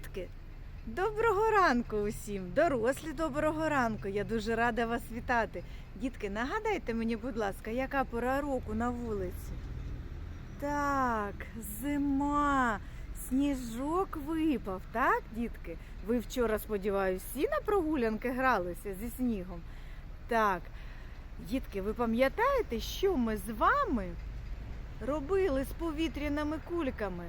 Дітки, доброго ранку усім! Дорослі доброго ранку! Я дуже рада вас вітати. Дітки, нагадайте мені, будь ласка, яка пора року на вулиці? Так, зима. Сніжок випав, так, дітки? Ви вчора, сподіваюся, всі на прогулянки гралися зі снігом. Так, дітки, ви пам'ятаєте, що ми з вами робили з повітряними кульками?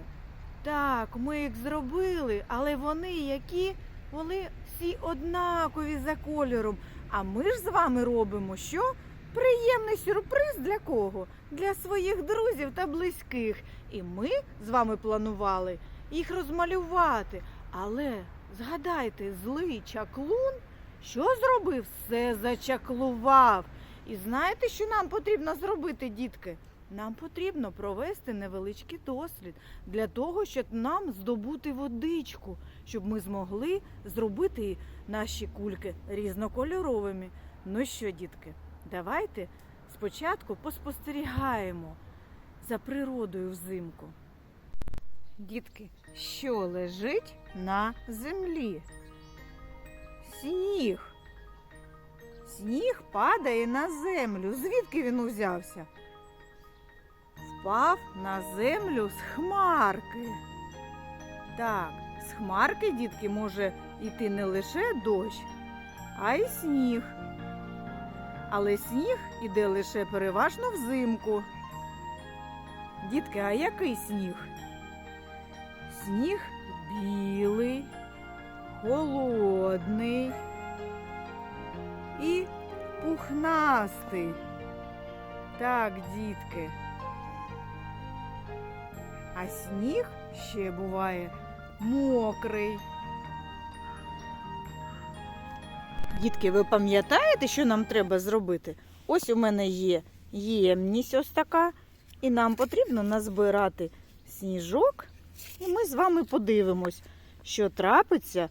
Так, ми їх зробили, але вони які? Вони всі однакові за кольором. А ми ж з вами робимо що? Приємний сюрприз для кого? Для своїх друзів та близьких. І ми з вами планували їх розмалювати. Але згадайте, злий чаклун, що зробив? Все зачаклував. І знаєте, що нам потрібно зробити, дітки? Нам потрібно провести невеличкий дослід для того, щоб нам здобути водичку, щоб ми змогли зробити наші кульки різнокольоровими. Ну що, дітки, давайте спочатку поспостерігаємо за природою взимку. Дітки, що лежить на землі? Сніг. Сніг падає на землю. Звідки він узявся? Впав на землю з хмарки. Так, з хмарки, дітки, може йти не лише дощ, а й сніг. Але сніг іде лише переважно взимку. Дітки, а який сніг? Сніг білий, холодний і пухнастий. Так, дітки. А сніг ще буває мокрий. Дітки, ви пам'ятаєте, що нам треба зробити? Ось у мене є ємність ось така, і нам потрібно назбирати сніжок, і ми з вами подивимось, що трапиться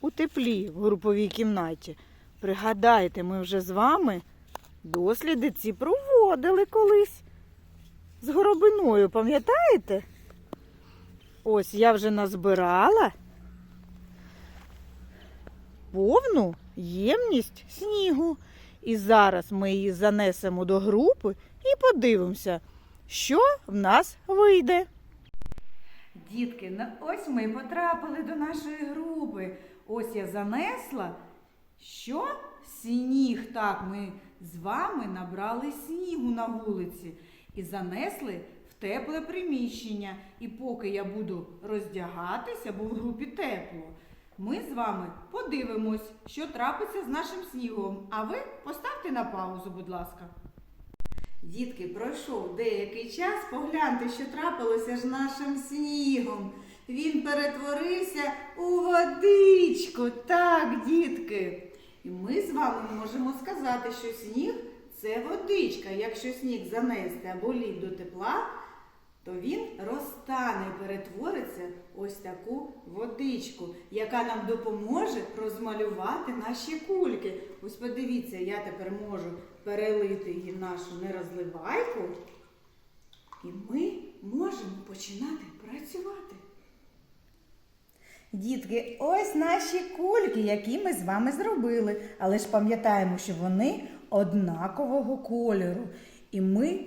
у теплі в груповій кімнаті. Пригадайте, ми вже з вами досліди ці проводили колись з горобиною, пам'ятаєте? Ось я вже назбирала повну ємність снігу. І зараз ми її занесемо до групи і подивимося, що в нас вийде. Дітки, ну ось ми потрапили до нашої групи. Ось я занесла. Що? Сніг. Так, ми з вами набрали снігу на вулиці і занесли тепле приміщення. І поки я буду роздягатися, бо в групі тепло, ми з вами подивимось, що трапиться з нашим снігом. А ви поставте на паузу, будь ласка. Дітки, пройшов деякий час, погляньте, що трапилося з нашим снігом. Він перетворився у водичку. Так, дітки. І ми з вами можемо сказати, що сніг це водичка. Якщо сніг занести або лід до тепла, то він розтане і перетвориться ось таку водичку, яка нам допоможе розмалювати наші кульки. Ось подивіться, я тепер можу перелити її нашу нерозливайку, і ми можемо починати працювати. Дітки, ось наші кульки, які ми з вами зробили. Але ж пам'ятаємо, що вони однакового кольору. І ми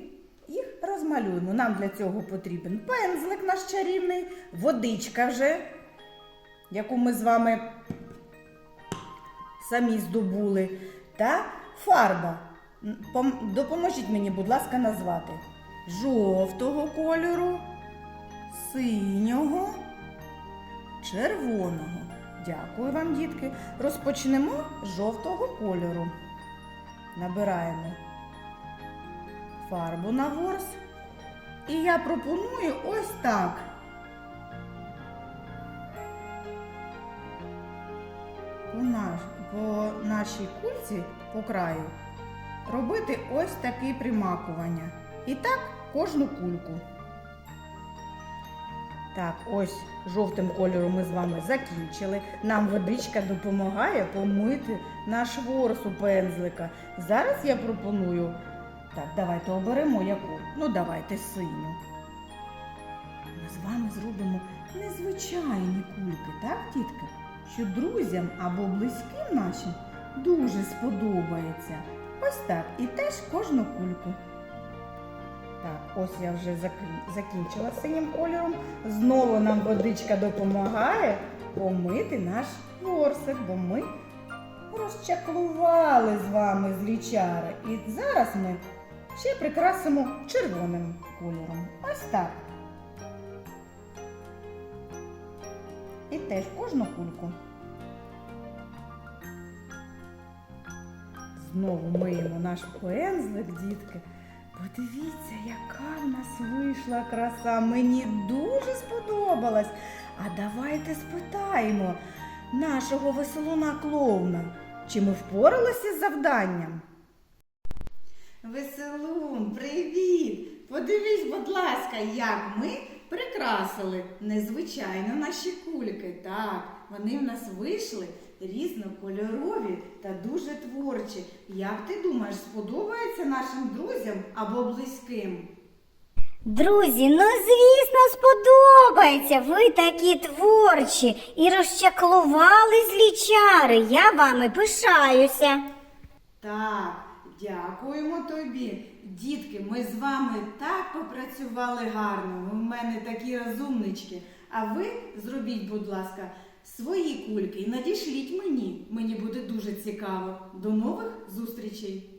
їх. Нам для цього потрібен пензлик наш чарівний, водичка вже, яку ми з вами самі здобули, та фарба. Допоможіть мені, будь ласка, назвати жовтого кольору, синього червоного. Дякую вам, дітки. Розпочнемо з жовтого кольору. Набираємо фарбу на ворс. І я пропоную ось так. По, наш, по нашій кульці по краю робити ось такі примакування. І так кожну кульку. Так, ось жовтим кольором ми з вами закінчили. Нам водичка допомагає помити наш ворс у пензлика. Зараз я пропоную. Так, давайте оберемо яку. Ну, давайте синю. ми з вами зробимо незвичайні кульки, так, дітки? Що друзям або близьким нашим дуже сподобається. Ось так. І теж кожну кульку. Так, ось я вже закінчила синім кольором. Знову нам водичка допомагає помити наш ворсик, бо ми розчаклували з вами злічари. І зараз ми ще прикрасимо червоним кольором. Ось так. І теж кожну кульку. Знову миємо наш пензлик, дітки. Подивіться, яка в нас вийшла краса. Мені дуже сподобалась. А давайте спитаємо нашого веселуна клоуна, чи ми впоралися з завданням? Веселун, привіт! Подивись, будь ласка, як ми прикрасили незвичайно наші кульки. Так, вони в нас вийшли різнокольорові та дуже творчі. Як ти думаєш, сподобається нашим друзям або близьким? Друзі, ну звісно, сподобається. Ви такі творчі і розчаклували злічари. Я вами пишаюся. Так, дякуємо тобі. Дітки, ми з вами так попрацювали гарно. Ви в мене такі розумнички. А ви зробіть, будь ласка, свої кульки і надішліть мені. Мені буде дуже цікаво. До нових зустрічей!